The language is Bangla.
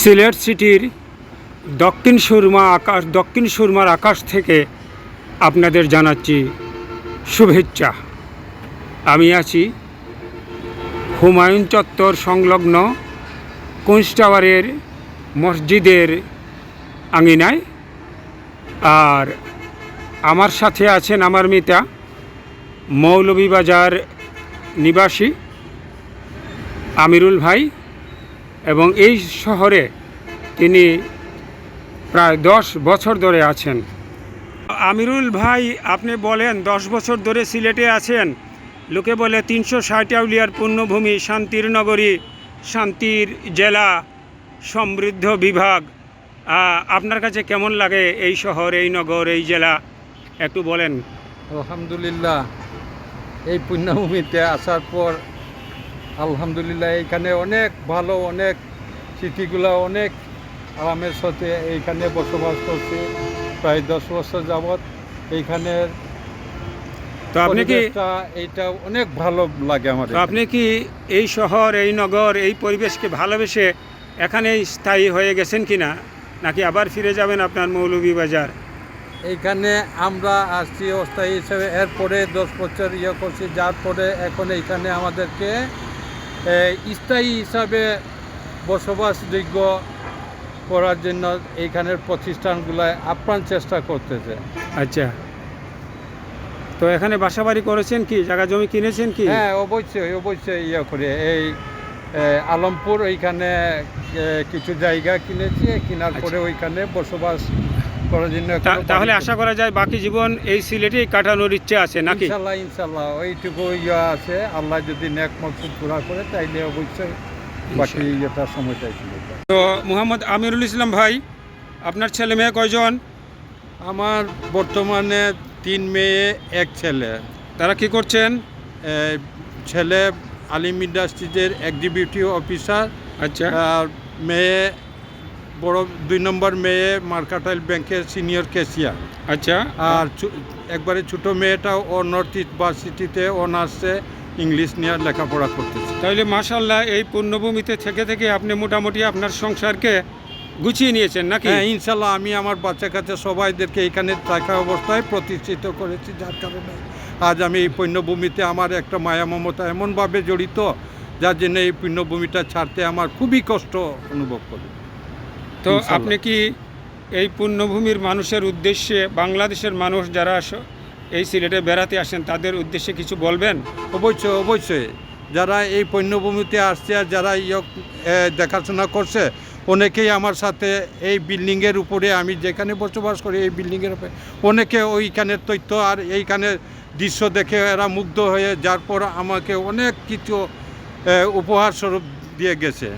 সিলেট সিটির দক্ষিণ সুরমা আকাশ, দক্ষিণ সুরমার আকাশ থেকে আপনাদের জানাচ্ছি শুভেচ্ছা। আমি আছি হুমায়ুন চত্বর সংলগ্ন কুঞ্জ টাওয়ারের মসজিদের আঙিনায়। আর আমার সাথে আছেন আমার মিতা, মৌলভীবাজার নিবাসী আমিরুল ভাই। এবং এই শহরে তিনি প্রায় দশ বছর ধরে আছেন। আমিরুল ভাই, আপনি বলেন, দশ বছর ধরে সিলেটে আছেন। লোকে বলে তিনশো ষাট আউলিয়ার পুণ্যভূমি শান্তির নগরী, শান্তির জেলা, সমৃদ্ধ বিভাগ। আপনার কাছে কেমন লাগে এই শহর, এই নগর, এই জেলা? একটু বলেন। আলহামদুলিল্লাহ, এই পুণ্যভূমিতে আসার পর আলহামদুলিল্লাহ এইখানে অনেক ভালো অনেক স্মৃতিগুলো অনেক আরামের সাথে এইখানে বসবাস করছি প্রায় দশ বছর যাবৎ এইখানের তো আপনি কি এইটা অনেক ভালো লাগে আমার আপনি কি এই শহর এই নগর এই পরিবেশকে ভালোবেসে এখানেই স্থায়ী হয়ে গেছেন কি না নাকি আবার ফিরে যাবেন আপনার মৌলভীবাজার এইখানে আমরা আসছি অস্থায়ী হিসেবে এরপরে দশ বছর ইয়ে করছি যার পরে এখন এইখানে আমাদেরকে স্থায়ী হিসাবে বসবাসযোগ্য করার জন্য এইখানের প্রতিষ্ঠানগুলোয় আপ্রাণ চেষ্টা করতেছে। আচ্ছা। তো এখানে বাসাবাড়ি করেছেন কি? জায়গা জমি কিনেছেন কি? হ্যাঁ অবশ্যই অবশ্যই ইয়ে করে। এই আলমপুর ওইখানে কিছু জায়গা কিনেছি কেনার পরে ওইখানে বসবাস করার জন্য তাহলে আশা করা যায় বাকি জীবন এই সিলেটেই কাটানোর ইচ্ছে আছে নাকি? ইনশাল্লাহ ইনশাল্লাহ ওইটুকু ইয়ে আছে। আল্লাহ যদি নেক মকসুদ পুরা করে তাইলে অবশ্যই বাকি ইয়েটার সময়টাই ছিল তো মুহাম্মদ আমিরুল ইসলাম ভাই আপনার ছেলে মেয়ে কয়জন? আমার বর্তমানে তিন মেয়ে এক ছেলে। তারা কি করছেন? ছেলে আলিম ইন্ডাস্ট্রিজের এক্সিকিউটিভ অফিসার আচ্ছা। আর মেয়ে বড় দুই নম্বর মেয়ে মার্কাটাইল ব্যাংকের সিনিয়র ক্যাশিয়ার। আচ্ছা। আর একবারে ছোট মেয়েটাও ও নর্থ ইস্ট ভার্সিটিতে অনার্সে ইংলিশ নিয়ে লেখাপড়া করতেছে। তাহলে মাশাল্লাহ এই পুণ্যভূমিতে থেকে থেকে আপনি মোটামুটি আপনার সংসারকে গুছিয়ে নিয়েছেন নাকি? হ্যাঁ ইনশাল্লাহ আমি আমার বাচ্চা কাচ্চা সবাইদেরকে এখানে থাকা অবস্থায় প্রতিষ্ঠিত করেছি যার কারণে আজ আমি এই পুণ্যভূমিতে আমার একটা মায়া মমতা এমনভাবে জড়িত যার জন্য এই পুণ্যভূমিটা ছাড়তে আমার খুবই কষ্ট অনুভব করি। তো আপনি কি এই পুণ্যভূমির মানুষের উদ্দেশ্যে বাংলাদেশের মানুষ যারা আস- এই সিলেটে বেড়াতে আসেন তাদের উদ্দেশ্যে কিছু বলবেন? অবশ্যই অবশ্যই। যারা এই পুণ্যভূমিতে আসছে আর যারা ইয়ক দেখাশোনা করছে অনেকেই আমার সাথে এই বিল্ডিংয়ের উপরে আমি যেখানে বসবাস করি এই বিল্ডিংয়ের উপরে অনেকে ওইখানের তথ্য আর এইখানের দৃশ্য দেখে এরা মুগ্ধ হয়ে যার পর আমাকে অনেক কিছু উপহার স্বরূপ দিয়ে গেছে।